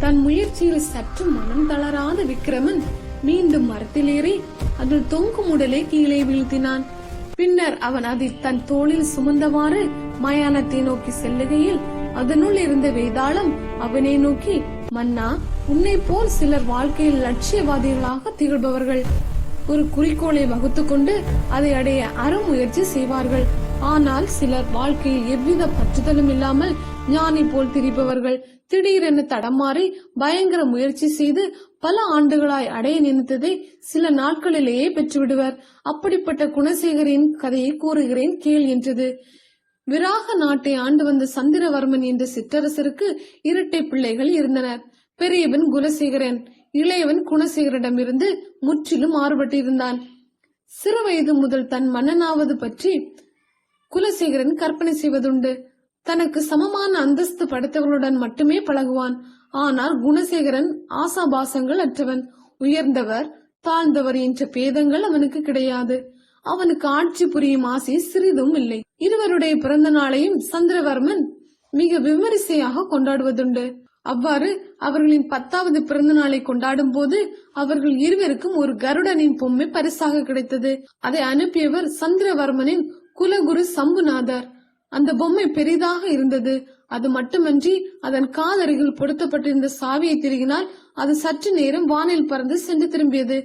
தன் முயற்சியில் சற்று மனம் தளராத விக்ரமன் மீண்டும் மரத்தில் ஏறி அதில் தொங்கும் உடலை கீழே வீழ்த்தினான். பின்னர் அவன் அதை தன் தோளில் சுமந்தவாறு மயானத்தை நோக்கி செல்லுகையில் அதனுள் இருந்த வேதாளம் அவனை நோக்கி மன்னா உன்னை போல் சிலர் வாழ்க்கையில் லட்சியவாதிகளாக திகழ்பவர்கள். ஒரு குறிக்கோளை வகுத்துக்கொண்டு அதை அடைய அறமுயற்சி செய்வார்கள். ஆனால் சிலர் வாழ்க்கையில் எவ்வித பற்றுதலும் இல்லாமல் ஞானி போல் திரிபவர்கள் திடீரென தடமாறி பயங்கர முயற்சி செய்து பல ஆண்டுகளாய் அடைய நினைத்ததை சில நாட்களிலேயே பெற்றுவிடுவர். அப்படிப்பட்ட குணசேகரின் கதையை கூறுகிறேன் கேள் என்றது. விராக நாட்டை ஆண்டு வந்த சந்திரவர்மன் என்ற சிற்றரசருக்கு இரட்டை பிள்ளைகள் இருந்தனர். பெரியவன் குலசேகரன் இளையவன் குணசேகரிடமிருந்து முற்றிலும் மாறுபட்டிருந்தான். சிறு வயது முதல் தன் மன்னனாவது பற்றி குலசேகரன் கற்பனை செய்வதுண்டு. தனக்கு சமமான அந்தஸ்து படைத்தவர்களுடன் மட்டுமே பழகுவான். ஆனால் குணசேகரன் ஆசாபாசங்கள் அற்றவன். உயர்ந்தவர் தாழ்ந்தவர் என்ற பேதங்கள் அவனுக்கு கிடையாது. அவனுக்கு ஆட்சி புரியும் ஆசை சிறிதும் இல்லை. இருவருடைய பிறந்த நாளையும் சந்திரவர்மன் மிக விமரிசையாக கொண்டாடுவதுண்டு. அவ்வாறு அவர்களின் பத்தாவது பிறந்த நாளை கொண்டாடும் போது அவர்கள் இருவருக்கும் ஒரு கருடனின் பொம்மை பரிசாக கிடைத்தது. அதை அனுப்பியவர் சந்திரவர்மனின் குலகுரு சம்புநாதர். அந்த பொம்மை பெரிதாக இருந்தது. அது மட்டுமன்றி அதன் காலருகில் பொருத்தப்பட்டிருந்த சாவியை திருகினால் அது சற்று நேரம் வானில் பறந்து சென்று திரும்பியது.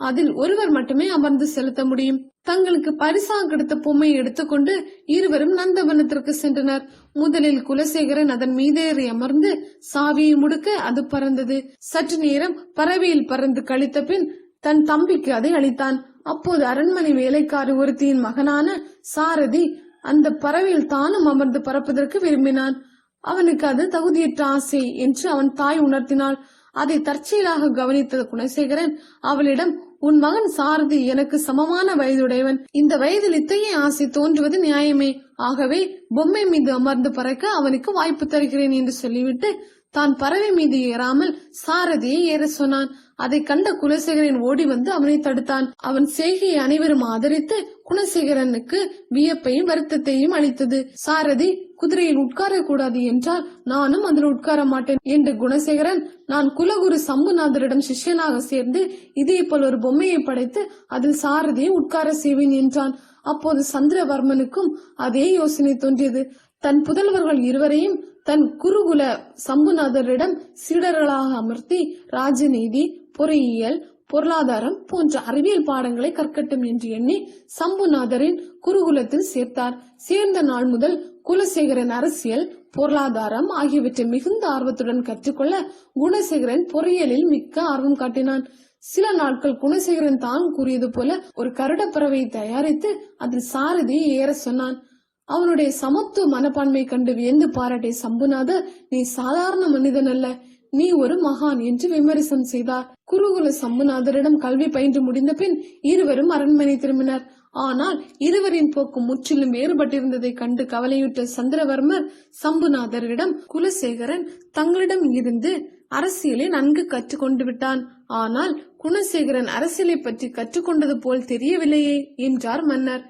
அதில் ஒருவர் மட்டுமே அமர்ந்து செலுத்த முடியும். தங்களுக்கு பரிசாக கிடைத்த பொம்மையை எடுத்துக்கொண்டு இருவரும் நந்தவனத்திற்கு சென்றனர். முதலில் குலசேகரன் அதன் மீதேறி அமர்ந்து சாவியை முடுக்க அது பறந்தது. சற்று நேரம் பறவையில் பறந்து கழித்த பின் தன் தம்பிக்கு அதை அளித்தான். அப்போது அரண்மனை வேலைக்காரி ஒருத்தியின் மகனான சாரதி அந்த பறவையில் தானும் அமர்ந்து பறப்பதற்கு விரும்பினான். அவனுக்கு அது தகுதியற்ற ஆசை என்று அவன் தாய் உணர்த்தினாள். அதை தற்செயலாக கவனித்த குணசேகரன் அவளிடம் உன் மகன் சாரதி எனக்கு சமமான வயதுடையவன். இந்த வயதில் இத்தகைய ஆசை தோன்றுவது நியாயமே. ஆகவே பொம்மை மீது அமர்ந்து பறக்க அவனுக்கு வாய்ப்பு தருகிறேன் என்று சொல்லிவிட்டு தான் பறவை மீது ஏறாமல் சாரதியை ஏற சொன்னான். அதை கண்ட குலசேகரன் ஓடி வந்து அவனை தடுத்தான். அவன் செய்கையை அனைவரும் ஆதரித்து குணசேகரனுக்கு வியப்பையும் வருத்தத்தையும் அளித்தது. சாரதி குதிரையில் உட்கார கூடாது என்றால் நானும் அதில் உட்கார மாட்டேன் என்று குணசேகரன் நான் குலகுரு சம்புநாதரிடம் சிஷ்யனாக சேர்ந்து இதே போல் ஒரு பொம்மையை படைத்து அதில் சாரதியை உட்கார செய்வேன் என்றான். அப்போது சந்திரவர்மனுக்கும் அதே யோசனை தோன்றியது. தன் புதல்வர்கள் இருவரையும் தன் குருகுல சம்புநாதரிடம் சீடர்களாக அமர்த்தி ராஜநீதி பொறியியல் பொருளாதாரம் போன்ற அறிவியல் பாடங்களை கற்கட்டும் என்று எண்ணி சம்புநாதரின் குருகுலத்தில் சேர்த்தார். சேர்ந்த நாள் முதல் குலசேகரன் அரசியல் பொருளாதாரம் ஆகியவற்றை மிகுந்த ஆர்வத்துடன் கற்றுக்கொள்ள குணசேகரன் பொறியியலில் மிக்க ஆர்வம் காட்டினான். சில நாட்கள் குணசேகரன் தான் கூறியது போல ஒரு கருடப்பறவையை தயாரித்து அதில் சாரதியை ஏற சொன்னான். அவனுடைய சமத்துவ மனப்பான்மை கண்டு வியந்து பாராட்டிய சம்புநாதர் நீ சாதாரண மனிதன் அல்ல. நீ ஒரு மகான் என்று விமரிசம் செய்தார். குருகுல சம்புநாதரிடம் கல்வி பயின்று முடிந்த பின் இருவரும் அரண்மனை திரும்பினர். ஆனால் இருவரின் போக்கு முற்றிலும் வேறுபட்டிருந்ததை கண்டு கவலையுற்ற சந்திரவர்மர் சம்புநாதரிடம் குலசேகரன் தங்களிடம் இருந்து அரசியலை நன்கு கற்றுக்கொண்டு விட்டான். ஆனால் குணசேகரன் அரசியலை பற்றி கற்றுக்கொண்டது போல் தெரியவில்லையே என்றார் மன்னர்.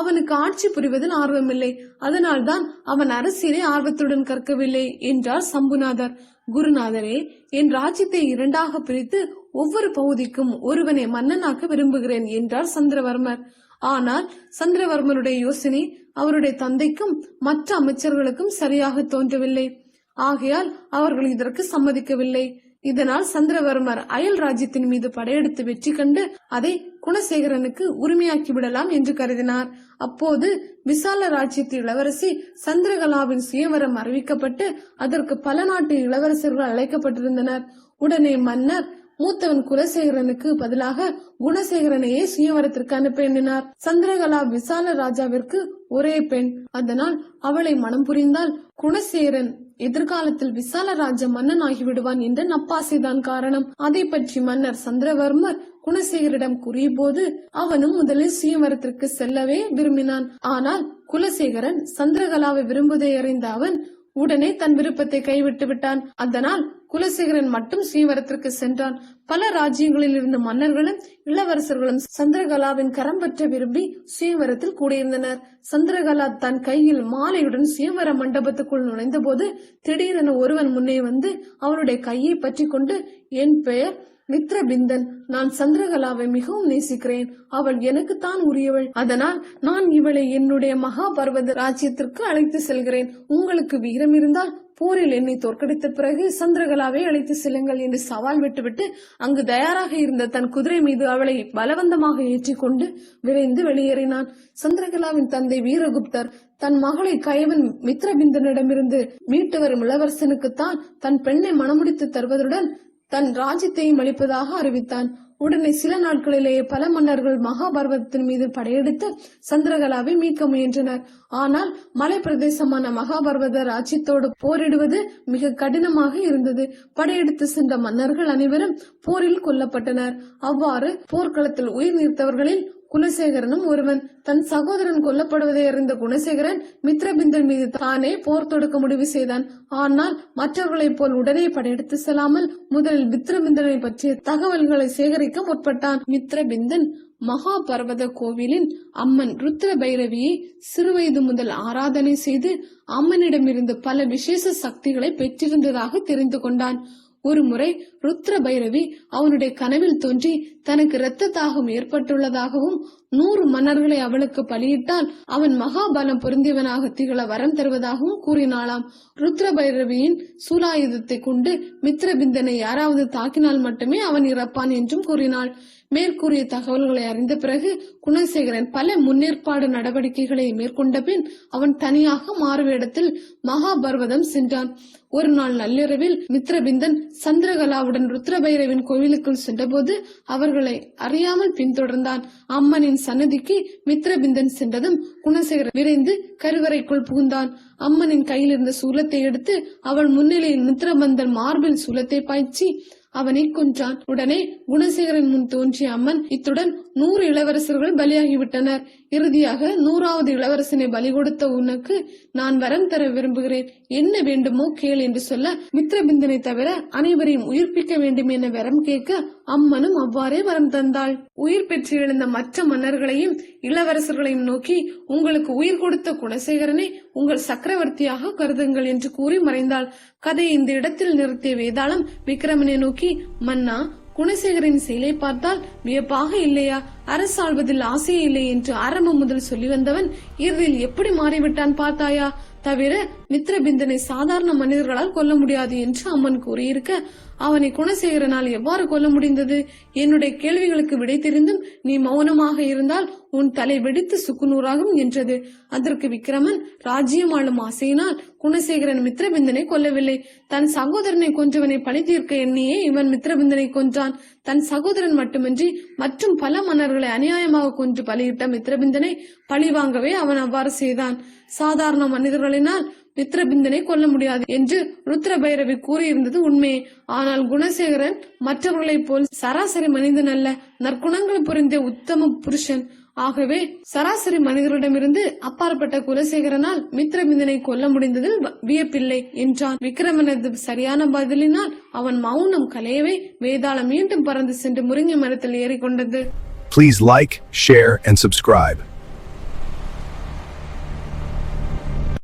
அவனுக்கு ஆட்சி புரிவதில் ஆர்வமில்லை. அதனால்தான் அவன் அரசியலை ஆர்வத்துடன் கற்கவில்லை என்றார் சம்புநாதர். குருநாதரே என் ராஜ்யத்தை இரண்டாக பிரித்து ஒவ்வொரு பகுதிக்கும் ஒருவனை மன்னனாக்க விரும்புகிறேன் என்றார் சந்திரவர்மர். ஆனால் சந்திரவர்மருடைய யோசனை அவருடைய தந்தைக்கும் மற்ற அமைச்சர்களுக்கும் சரியாக தோன்றவில்லை. ஆகையால் அவர்கள் இதற்கு சம்மதிக்கவில்லை. இதனால் சந்திரவர்மர் அயல் ராஜ்யத்தின் மீது படையெடுத்து வெற்றி கண்டு அதை குணசேகரனுக்கு உரிமையாக்கி விடலாம் என்று கருதினார். அப்போது விசால ராஜ்யத்து இளவரசி சந்திரகலாவின் சுயவரம் அறிவிக்கப்பட்டு அதற்கு பல நாட்டு இளவரசர்கள் அழைக்கப்பட்டிருந்தனர். உடனே மன்னர் மூத்தவன் குலசேகரனுக்கு பதிலாக குணசேகரனையே சுயவரத்திற்கு அனுப்ப எண்ணினார். சந்திரகலா விசால ராஜாவிற்கு ஒரே பெண். அதனால் அவளை மனம் புரிந்தால் குணசேகரன் எதிர்காலத்தில் விசால ராஜ மன்னன் ஆகிவிடுவான் என்ற நப்பாசைதான் காரணம். அதை பற்றி மன்னர் சந்திரவர்மர் குணசேகரிடம் கூறியபோது அவனும் முதலில் சுயவரத்திற்கு செல்லவே விரும்பினான். ஆனால் குலசேகரன் சந்திரகலாவை விரும்புவதை அறிந்த அவன் உடனே தன் விருப்பத்தை கைவிட்டு விட்டான். அதனால் குலசேகரன் மட்டும் ஸ்ரீவரத்திற்கு சென்றான். பல ராஜ்யங்களில் இருந்த மன்னர்களும் இளவரசர்களும் சந்திரகலாவின் கரம் பற்ற விரும்பி சுயவரத்தில் கூடியிருந்தனர். சந்திரகலா தன் கையில் மாலையுடன் சுயவர மண்டபத்துக்குள் நுழைந்த போது திடீரென ஒருவன் முன்னே வந்து அவனுடைய கையை பற்றி கொண்டு என் பெயர் மித்ரபிந்தன் நான் சந்திரகலாவை மிகவும் நேசிக்கிறேன். அவள் எனக்குத்தான் உரியவள். அதனால் நான் இவளை என்னுடைய மகாபர்வத ராஜ்யத்திற்கு அழைத்து செல்கிறேன். உங்களுக்கு வீரம் இருந்தால் போரில் என்னை தோற்கடித்த பிறகு சந்திரகலாவை அழைத்து செல்லுங்கள் என்று சவால் விட்டுவிட்டு அங்கு தயாராக இருந்த தன் குதிரை மீது அவளை பலவந்தமாக ஏற்றிக்கொண்டு விரைந்து வெளியேறினான். சந்திரகலாவின் தந்தை வீரகுப்தர் தன் மகளை கயவன் மித்ரபிந்தனிடமிருந்து மீட்டு வரும் இளவரசனுக்குத்தான் தன் பெண்ணை மணமுடித்து தருவதுடன் தன் ராஜ்யத்தையும் அளிப்பதாக அறிவித்தான். உடனே சில நாட்களிலேயே பல மன்னர்கள் மகாபர்வத்தின் மீது படையெடுத்து சந்திரகலாவை மீட்க முயன்றனர். ஆனால் மலை பிரதேசமான மகாபர்வத ராஜ்யத்தோடு போரிடுவது மிக கடினமாக இருந்தது. படையெடுத்து சென்ற மன்னர்கள் அனைவரும் போரில் கொல்லப்பட்டனர். அவ்வாறு போர்க்களத்தில் உயிர் நீர்த்தவர்களில் குணசேகரனும் ஒருவன். தன் சகோதரன் கொல்லப்படுவதை அறிந்த குணசேகரன் மித்ரபிந்தன் மீது தானே போர் தொடுக்க முடிவு செய்தான். ஆனால் மற்றவர்களைப் போல் உடனே படையெடுத்து செல்லாமல் முதலில் மித்ரபிந்தனை பற்றிய தகவல்களை சேகரிக்க முற்பட்டான். மித்ரபிந்தன் மகாபர்வத கோவிலின் அம்மன் ருத்ர பைரவியை சிறுவயது முதல் ஆராதனை செய்து அம்மனிடமிருந்து பல விசேஷ சக்திகளை பெற்றிருந்ததாக தெரிந்து கொண்டான். ஒரு முறை ருத்ர பைரவி அவனுடைய கனவில் தோன்றி தனக்கு இரத்த தாகம் ஏற்பட்டுள்ளதாகவும் நூறு மன்னர்களை அவளுக்கு பலியிட்டால் அவன் மகாபலம் பொருந்தியவனாக திகழ வரம் தருவதாகவும் கூறினாளாம். ருத்ர பைரவியின் சூலாயுதத்தை கொண்டு மித்ரபிந்தனை யாராவது தாக்கினால் மட்டுமே அவன் இறப்பான் என்றும் கூறினாள். மேற்கூறிய தகவல்களை அறிந்த பிறகு குணசேகரன் பல முன்னேற்பாடு நடவடிக்கைகளை மேற்கொண்ட பின் அவன் தனியாக மாறுவேடத்தில் மகாபர்வதம் சென்றான். ஒரு நாள் நள்ளிரவில் மித்ரபிந்தன் சந்திரகலாவுடன் ருத்ரபைரவின் கோவிலுக்குள் சென்றபோது அவர்களை அறியாமல் பின்தொடர்ந்தான். அம்மனின் சன்னதிக்கு மித்ரபிந்தன் சென்றதும் குணசேகரன் விரைந்து கருவறைக்குள் புகுந்தான். அம்மனின் கையில் இருந்த சூலத்தை எடுத்து அவள் முன்னிலையில் மித்ரபந்தன் மார்பில் சூலத்தை பாய்ச்சி அவனை கொன்றான் உடனே குணசேகரன் முன் தோன்றிய அம்மன் இத்துடன் நூறு இளவரசர்கள் பலியாகிவிட்டனர். இறுதியாக நூறாவது இளவரசனை பலி கொடுத்த உனக்கு நான் வரம் தர விரும்புகிறேன். என்ன வேண்டுமோ கேள் என்று சொல்ல மித்ரபிந்தனை தவிர அனைவரையும் உயிர்ப்பிக்க வேண்டும் என வரம் கேட்க அம்மனும் அவ்வாறே வரம் தந்தாள். உயிர் பெற்று எழுந்த மற்ற மன்னர்களையும் இளவரசர்களையும் நோக்கி உங்களுக்கு உயிர் கொடுத்த குணசேகரனை உங்கள் சக்கரவர்த்தியாக கருதுங்கள் என்று கூறி மறைந்தாள். கதையை இந்த இடத்தில் நிறுத்திய வேதாளம் விக்ரமனை நோக்கி மன்னா குணசேகரின் செயலை பார்த்தால் வியப்பாக இல்லையா? அரசாள்வதில் ஆசையே இல்லை என்று ஆரம்பம் முதல் சொல்லி வந்தவன் இறுதியில் எப்படி மாறிவிட்டான் பார்த்தாயா? தவிர மித்திரபிந்தனை சாதாரண மனிதர்களால் கொல்ல முடியாது என்று அம்மன் கூறியிருக்க அவனை குணசேகரனால் எவ்வாறு கொல்ல முடிந்தது? என்னுடைய கேள்விகளுக்கு விடை தெரிந்தும் நீ மௌனமாக இருந்தால் உன் தலை வெடித்து சுக்குநூறாகும் என்றது. அதற்கு விக்ரமன் ராஜ்யம் ஆளும் ஆசையினால் குணசேகரன் மித்ரபிந்தனை கொல்லவில்லை. தன் சகோதரனை கொன்றவனை பழி தீர்க்க எண்ணியே இவன் மித்ரபிந்தனை கொன்றான். தன் சகோதரன் மட்டுமின்றி மற்றும் பல மன்னர்களை அநியாயமாக கொன்று பலியிட்ட மித்ரபிந்தனை பழி வாங்கவே அவன் அவ்வாறு செய்தான். சாதாரண மனிதர்களினால் மித்ரபிந்தனை கொல்ல முடியாது என்று ருத்ர பைரவி கூறியிருந்தது உண்மையே. ஆனால் குணசேகரன் மற்றவர்களைப் போல் சராசரி மனிதன் அல்ல. நற்குணங்கள் புரிந்த உத்தம புருஷன். ஆகவே சராசரி மனிதரிடமிருந்து அப்பாற்பட்ட குலசேகரனால் மித்ரபிந்தனை கொல்ல முடிந்ததில் வ- வியப்பில்லை என்றான். விக்ரமனது சரியான பதிலினால் அவன் மௌனம் கலையவே வேதாளம் மீண்டும் பறந்து சென்று முருங்கை மரத்தில் ஏறிக்கொண்டது. Please like, share, and subscribe.